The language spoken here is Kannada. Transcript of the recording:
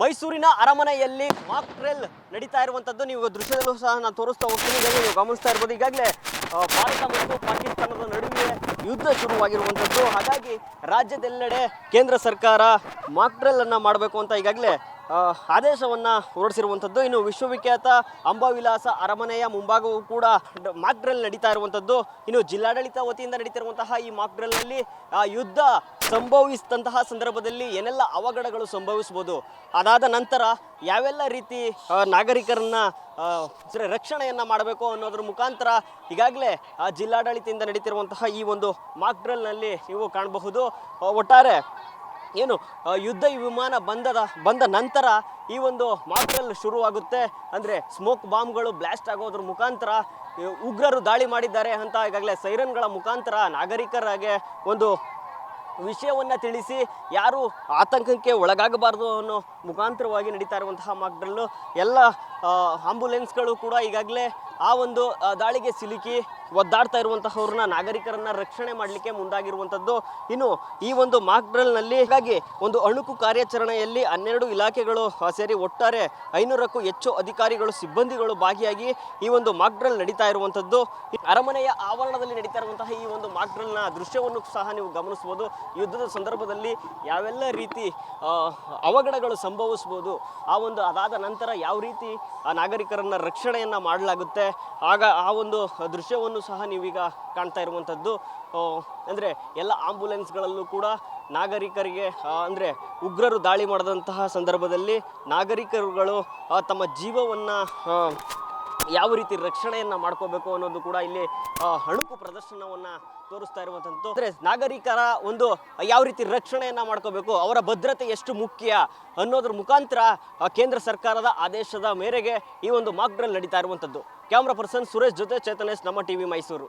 ಮೈಸೂರಿನ ಅರಮನೆಯಲ್ಲಿ ಮಾಕ್ ನಡಿತಾ ಇರುವಂಥದ್ದು ನೀವು ದೃಶ್ಯದಲ್ಲೂ ಸಹ ನಾನು ತೋರಿಸ್ತಾ ಹೋಗ್ತೀನಿ. ನೀವು ಗಮನಿಸ್ತಾ ಇರ್ಬೋದು, ಈಗಾಗಲೇ ಭಾರತ ಮತ್ತು ಪಾಕಿಸ್ತಾನದ ನಡುವೆ ಯುದ್ಧ ಶುರುವಾಗಿರುವಂಥದ್ದು ಹಾಗಾಗಿ ರಾಜ್ಯದೆಲ್ಲೆಡೆ ಕೇಂದ್ರ ಸರ್ಕಾರ ಮಾಕ್ ಟ್ರೇಲ್ ಅನ್ನ ಮಾಡಬೇಕು ಅಂತ ಈಗಾಗಲೇ ಆದೇಶವನ್ನ ಹೊರಡಿಸಿರುವಂಥದ್ದು, ಇನ್ನು ವಿಶ್ವವಿಖ್ಯಾತ ಅಂಬಾವಿಲಾಸ ಅರಮನೆಯ ಮುಂಭಾಗವೂ ಕೂಡ ಮಾಕ್ ಡ್ರಿಲ್ ನಡೀತಾ ಇರುವಂಥದ್ದು. ಇನ್ನು ಜಿಲ್ಲಾಡಳಿತ ವತಿಯಿಂದ ನಡೀತಿರುವಂತಹ ಈ ಮಾಕ್ ಡ್ರಿಲ್ನಲ್ಲಿ ಯುದ್ಧ ಸಂಭವಿಸಿದಂತಹ ಸಂದರ್ಭದಲ್ಲಿ ಏನೆಲ್ಲ ಅವಘಡಗಳು ಸಂಭವಿಸ್ಬೋದು ಅದಾದ ನಂತರ ಯಾವೆಲ್ಲ ರೀತಿ ನಾಗರಿಕರನ್ನ ರಕ್ಷಣೆಯನ್ನು ಮಾಡಬೇಕು ಅನ್ನೋದ್ರ ಮುಖಾಂತರ ಈಗಾಗಲೇ ಜಿಲ್ಲಾಡಳಿತದಿಂದ ನಡೀತಿರುವಂತಹ ಈ ಒಂದು ಮಾಕ್ ಡ್ರಿಲ್ನಲ್ಲಿ ನೀವು ಕಾಣಬಹುದು. ಒಟ್ಟಾರೆ ಏನು ಯುದ್ಧ ವಿಮಾನ ಬಂದದ, ಬಂದ ನಂತರ ಈ ಒಂದು ಮಾಕ್ರಲ್ ಶುರುವಾಗುತ್ತೆ. ಅಂದರೆ ಸ್ಮೋಕ್ ಬಾಂಬ್ಗಳು ಬ್ಲಾಸ್ಟ್ ಆಗೋದ್ರ ಮುಖಾಂತರ ಉಗ್ರರು ದಾಳಿ ಮಾಡಿದ್ದಾರೆ ಅಂತ ಈಗಾಗಲೇ ಸೈರನ್ಗಳ ಮುಖಾಂತರ ನಾಗರಿಕರಾಗೆ ಒಂದು ವಿಷಯವನ್ನು ತಿಳಿಸಿ, ಯಾರು ಆತಂಕಕ್ಕೆ ಒಳಗಾಗಬಾರ್ದು ಅನ್ನೋ ಮುಖಾಂತರವಾಗಿ ನಡೀತಾ ಇರುವಂತಹ ಮಾರ್ಗದಲ್ಲೂ ಎಲ್ಲ ಆಂಬುಲೆನ್ಸ್ಗಳು ಕೂಡ ಈಗಾಗಲೇ ಆ ಒಂದು ದಾಳಿಗೆ ಸಿಲುಕಿ ಒದ್ದಾಡ್ತಾ ಇರುವಂತಹವ್ರನ್ನ ನಾಗರಿಕರನ್ನ ರಕ್ಷಣೆ ಮಾಡಲಿಕ್ಕೆ ಮುಂದಾಗಿರುವಂಥದ್ದು ಇನ್ನು ಈ ಒಂದು ಮಾಕ್ ಡ್ರಲ್ನಲ್ಲಿ ಹಾಗಾಗಿ ಒಂದು ಅಣುಕು ಕಾರ್ಯಾಚರಣೆಯಲ್ಲಿ ಹನ್ನೆರಡು ಇಲಾಖೆಗಳು ಸೇರಿ ಒಟ್ಟಾರೆ ಐನೂರಕ್ಕೂ ಹೆಚ್ಚು ಅಧಿಕಾರಿಗಳು, ಸಿಬ್ಬಂದಿಗಳು ಭಾಗಿಯಾಗಿ ಈ ಒಂದು ಮಾಕ್ಡ್ರಲ್ ನಡೀತಾ ಇರುವಂಥದ್ದು ಅರಮನೆಯ ಆವರಣದಲ್ಲಿ ನಡೀತಾ ಇರುವಂತಹ ಈ ಒಂದು ಮಾಕ್ ಡ್ರಲ್ನ ದೃಶ್ಯವನ್ನು ಸಹ ನೀವು ಗಮನಿಸ್ಬೋದು ಯುದ್ಧದ ಸಂದರ್ಭದಲ್ಲಿ ಯಾವೆಲ್ಲ ರೀತಿ ಅವಘಡಗಳು ಸಂಭವಿಸ್ಬೋದು ಆ ಒಂದು ಅದಾದ ನಂತರ ಯಾವ ರೀತಿ ಆ ನಾಗರಿಕರನ್ನ ರಕ್ಷಣೆಯನ್ನು ಮಾಡಲಾಗುತ್ತೆ. ಆಗ ಆ ಒಂದು ದೃಶ್ಯವನ್ನು ಸಹ ನೀವೀಗ ಕಾಣ್ತಾ ಇರುವಂಥದ್ದು ಅಂದರೆ ಎಲ್ಲ ಆಂಬ್ಯುಲೆನ್ಸ್ಗಳಲ್ಲೂ ಕೂಡ ನಾಗರಿಕರಿಗೆ ಅಂದರೆ ಉಗ್ರರು ದಾಳಿ ಮಾಡಿದಂತಹ ಸಂದರ್ಭದಲ್ಲಿ ನಾಗರಿಕರುಗಳು ತಮ್ಮ ಜೀವವನ್ನ ಯಾವ ರೀತಿ ರಕ್ಷಣೆಯನ್ನು ಮಾಡ್ಕೋಬೇಕು ಅನ್ನೋದು ಕೂಡ ಇಲ್ಲಿ ಹಣುಕು ಪ್ರದರ್ಶನವನ್ನ ತೋರಿಸ್ತಾ ಇರುವಂಥದ್ದು ಅಂದ್ರೆ ನಾಗರಿಕರ ಒಂದು ಯಾವ ರೀತಿ ರಕ್ಷಣೆಯನ್ನು ಮಾಡ್ಕೋಬೇಕು, ಅವರ ಭದ್ರತೆ ಎಷ್ಟು ಮುಖ್ಯ ಅನ್ನೋದ್ರ ಮುಖಾಂತರ ಕೇಂದ್ರ ಸರ್ಕಾರದ ಆದೇಶದ ಮೇರೆಗೆ ಈ ಒಂದು ಮಾಕ್ ಡ್ರಿಲ್ ನಡೀತಾ ಇರುವಂಥದ್ದು ಕ್ಯಾಮ್ರಾ ಪರ್ಸನ್ ಸುರೇಶ್ ಜೊತೆ ಚೇತನೇಶ್ ನಮ್ಮ ಟಿವಿ ಮೈಸೂರು